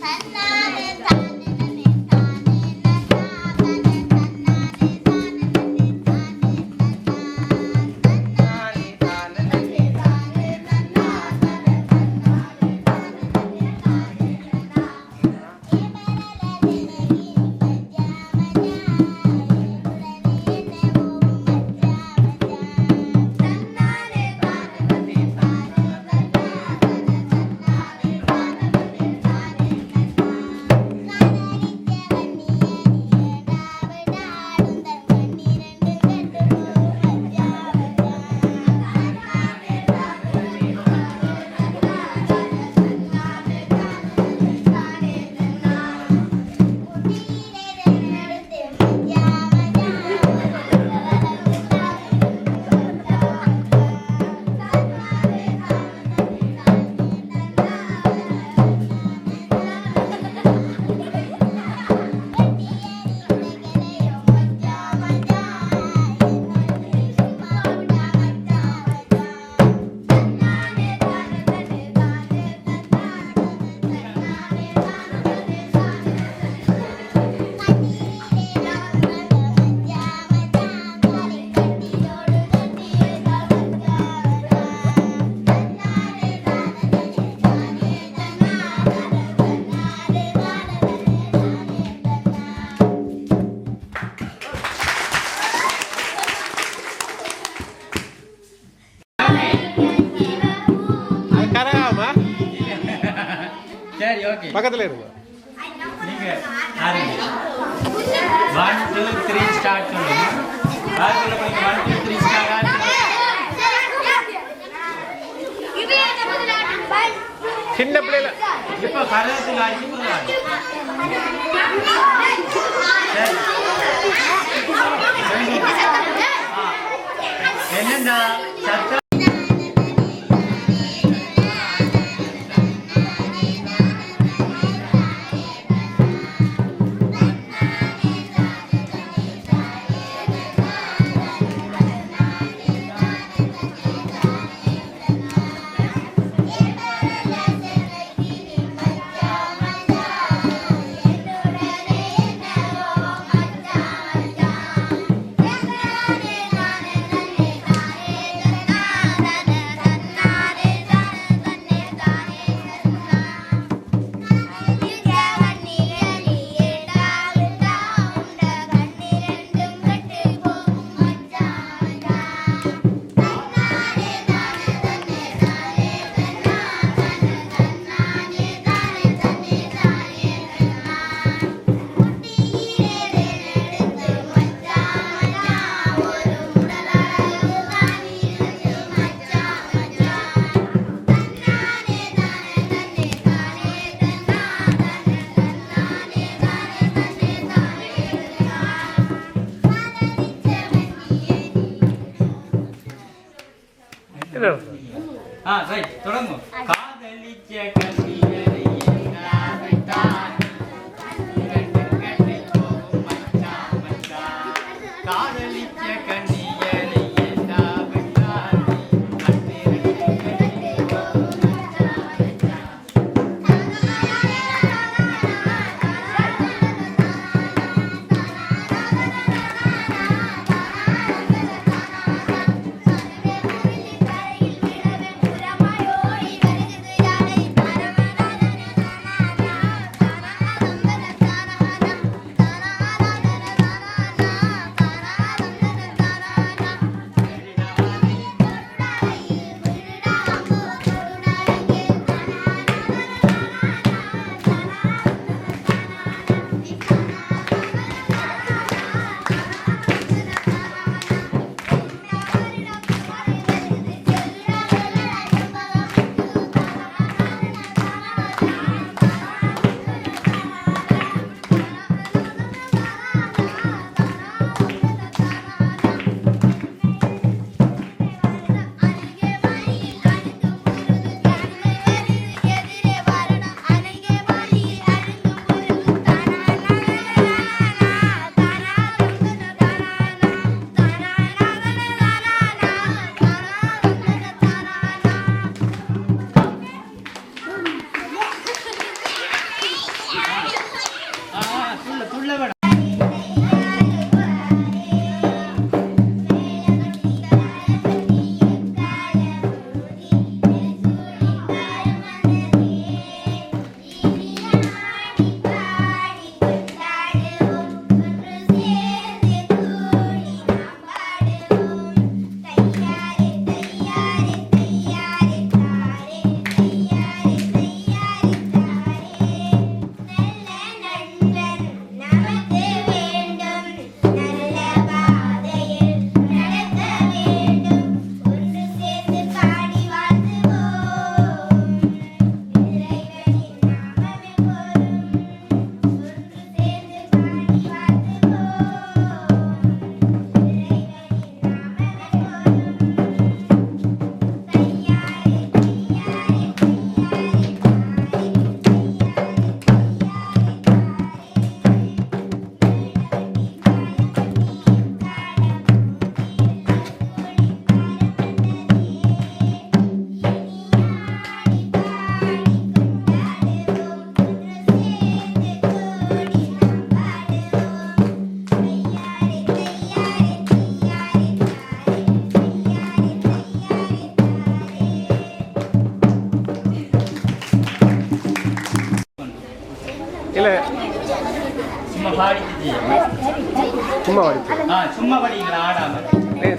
烦恼 பக்கத்துல இருங்க. நீங்க ஆரம்பிங்க ஒன் டூ த்ரீ ஸ்டார்ட் சொல்லுங்க. ஆரம்பிங்க படிங்க ஒன் டூ த்ரீ ஸ்டார்ட் சின்ன பிள்ளைல இப்போ கரகத்தில் என்னண்டா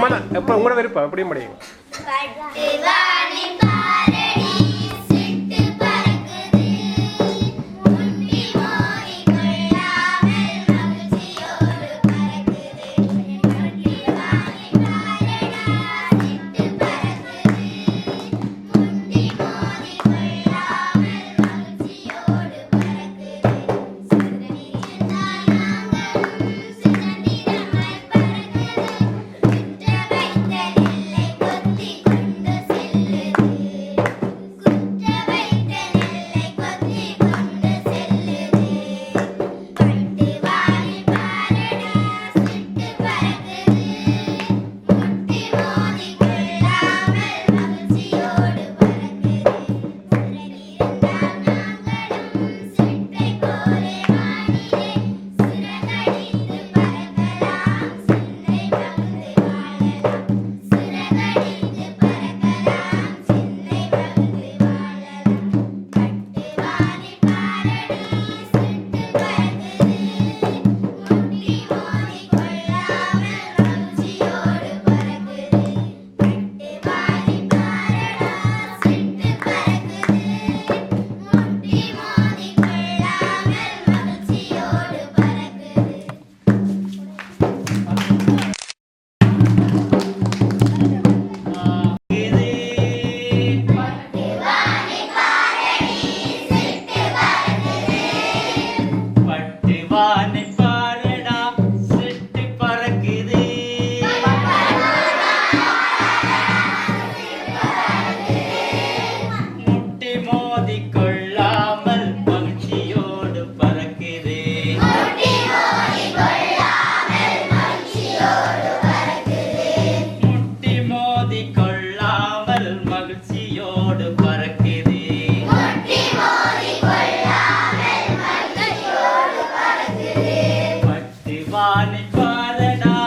உங்களோட விருப்பம்? எப்படியும் முடியும் பட்டுவானை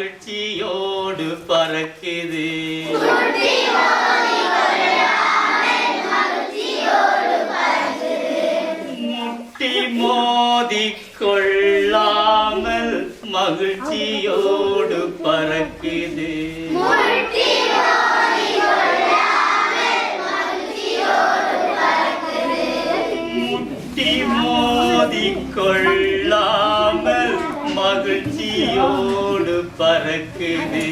மகிழ்ச்சியோடு பறக்குது. முட்டி மோதி கொள்ளாமல் மகிழ்ச்சியோடு பறக்குது. முட்டி மோதி கொள்ளாமல் மகிழ்ச்சியோடு பறக்குது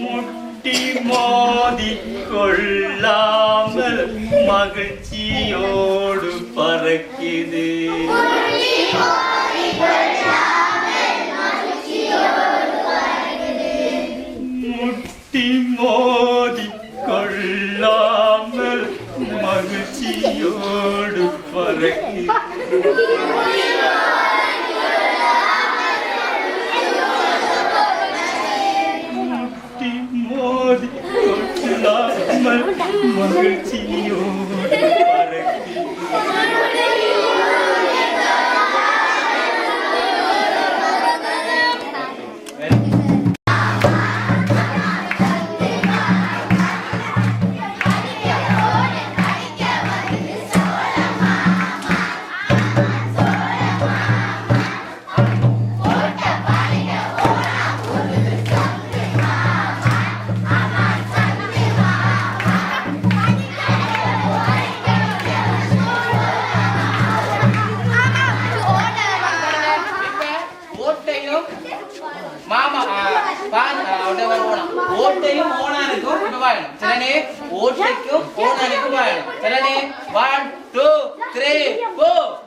முட்டி மோதி கொள்ளாமல் மகிழ்ச்சி चलने फ़ोन आने को मार चलने वन टू थ्री फोर